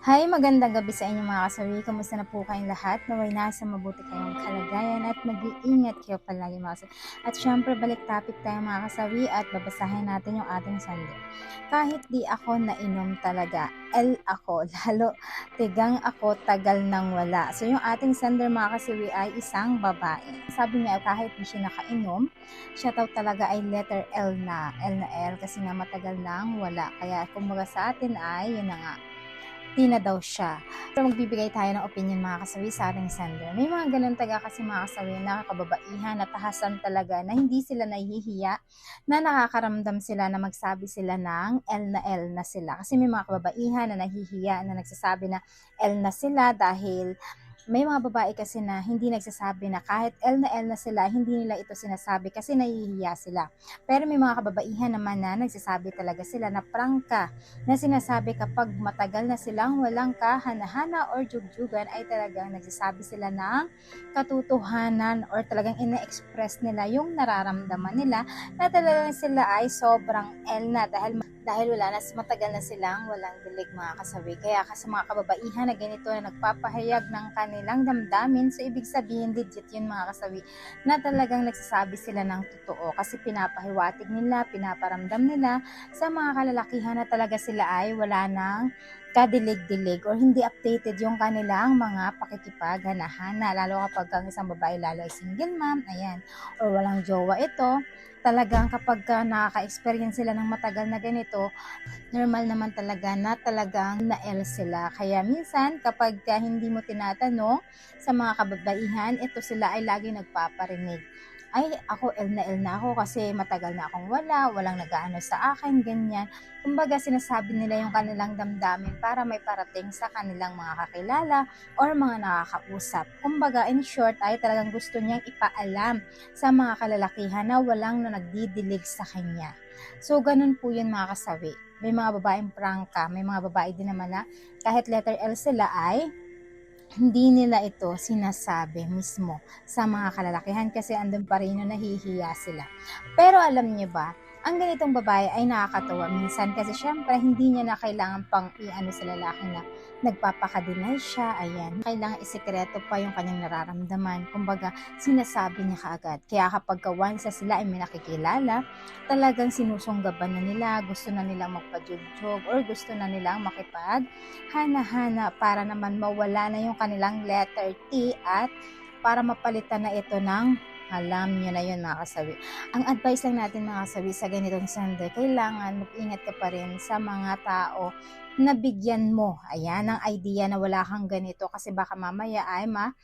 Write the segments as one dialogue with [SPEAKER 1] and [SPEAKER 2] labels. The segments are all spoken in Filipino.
[SPEAKER 1] Hi, magandang gabi sa inyo mga kasawi. Kamusta na po kayong lahat? Naway nasa mabuti kayong kalagayan at mag-iingat kayo palagi mga kasawi. At syempre, balik topic tayo mga kasawi at babasahin natin yung ating sandi. Kahit di ako nainom talaga, L ako, lalo tigang ako tagal nang wala. So yung ating sender mga kasawi ay isang babae. Sabi niya kahit di siya nakainom, siya daw talaga ay letter L na, L na L kasi nga matagal nang wala. Kaya kumbaga sa atin ay, yun na nga, di na daw siya. Pero magbibigay tayo ng opinion mga kasawi sa ating sender. May mga ganun taga kasi mga kasawi na kababaihan na tahasan talaga na hindi sila nahihiya na nakakaramdam sila na magsabi sila ng L na L na sila. Kasi may mga kababaihan na nahihiya na nagsasabi na L na sila dahil may mga babae kasi na hindi nagsasabi na kahit L na L na sila, hindi nila ito sinasabi kasi nahihiya sila. Pero may mga kababaihan naman na nagsasabi talaga sila na prangka na sinasabi kapag matagal na silang walang kahana-hana or jugjugan ay talagang nagsasabi sila ng katotohanan or talagang ina-express nila yung nararamdaman nila na talagang sila ay sobrang L na dahil dahil wala na matagal na silang walang dilig mga kasabi. Kaya kasi mga kababaihan na ganito na nagpapahayag ng kanilang damdamin, so ibig sabihin legit yun mga kasabi, na talagang nagsasabi sila ng totoo kasi pinapahiwatig nila, pinaparamdam nila sa mga kalalakihan na talaga sila ay wala nang kadilig-dilig or hindi updated yung kanilang mga pakikipaghana-hana lalo kapag ang isang babae lalo ay single mom, ayan, or walang jowa ito, talagang kapag ka nakaka-experience sila ng matagal na ganito, normal naman talaga na talagang na-L sila. Kaya minsan kapag ka hindi mo tinatanong sa mga kababaihan, ito sila ay lagi nagpaparinig ay ako L na L na ako kasi matagal na akong wala, walang nagaano sa akin, ganyan. Kumbaga sinasabi nila yung kanilang damdamin para may parating sa kanilang mga kakilala or mga nakakausap. Kumbaga in short ay talagang gusto niyang ipaalam sa mga kalalakihan na walang na nagdidilig sa kanya. So ganun po yun mga kasawi. May mga babaeng prangka, may mga babae din naman na kahit letter L sila ay hindi nila ito sinasabi mismo sa mga kalalakihan kasi andun pa rin yung nahihiya sila. Pero alam niyo ba, ang ganitong babae ay nakakatawa minsan kasi syempre hindi niya na kailangan pang i-ano sa lalaki na nagpapakadinay siya, ayan. Kailangan isikreto pa yung kanyang nararamdaman. Kumbaga, sinasabi niya kaagad. Kaya kapag once sa sila ay may nakikilala, talagang sinusunggaban na nila, gusto na nilang magpajugjog or gusto na nilang makipag hana-hana para naman mawala na yung kanilang letter T at para mapalitan na ito ng alam nyo na yun mga kasawi. Ang advice lang natin mga kasawi sa ganitong Sunday, kailangan mag-ingat ka pa rin sa mga tao na bigyan mo, ayan, ng idea na wala kang ganito kasi baka mamaya ay ma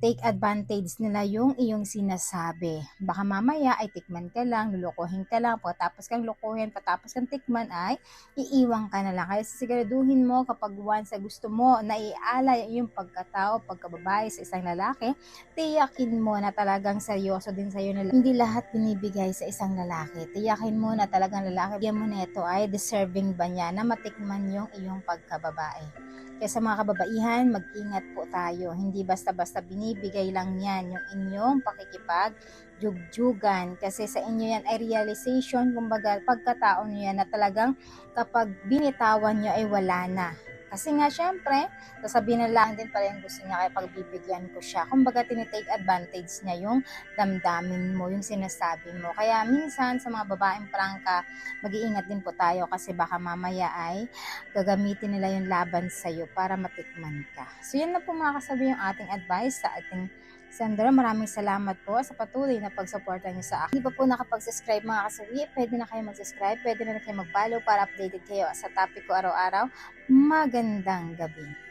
[SPEAKER 1] take advantage nila yung iyong sinasabi. Baka mamaya ay tikman ka lang, lulukuhin ka lang, pagkatapos kang lukuhin, patapos kang tikman ay iiwang ka na lang. Kaya siguraduhin mo kapag once sa gusto mo na ialay yung pagkatao, pagkababae sa isang lalaki, tiyakin mo na talagang seryoso din sa'yo na hindi lahat binibigay sa isang lalaki. Tiyakin mo na talagang lalaki, bigyan mo nito ay deserving ba niya na matikman yung iyong pagkababae. Kaya sa mga kababaihan, mag-ingat po tayo. Hindi basta-basta binibigay lang yan yung inyong pakikipag jugjugan kasi sa inyo yan ay realization kumbaga pagkatao nyo yan na talagang kapag binitawan nyo ay wala na kasi nga, syempre, sasabihin na lang din pala yung gusto niya kaya pagbibigyan ko siya. Kumbaga, tinitake advantage niya yung damdamin mo, yung sinasabi mo. Kaya minsan, sa mga babaeng prangka, mag-iingat din po tayo kasi baka mamaya ay gagamitin nila yung laban sa'yo para matikman ka. So, yun na po mga kasabi yung ating advice sa ating Sandra, maraming salamat po sa patuloy na pagsuporta niyo sa akin. Hindi pa po nakapag-subscribe mga kasawi, pwede na kayo mag-subscribe, pwede na, na kayo mag-follow para updated kayo sa topic ko araw-araw. Magandang gabi.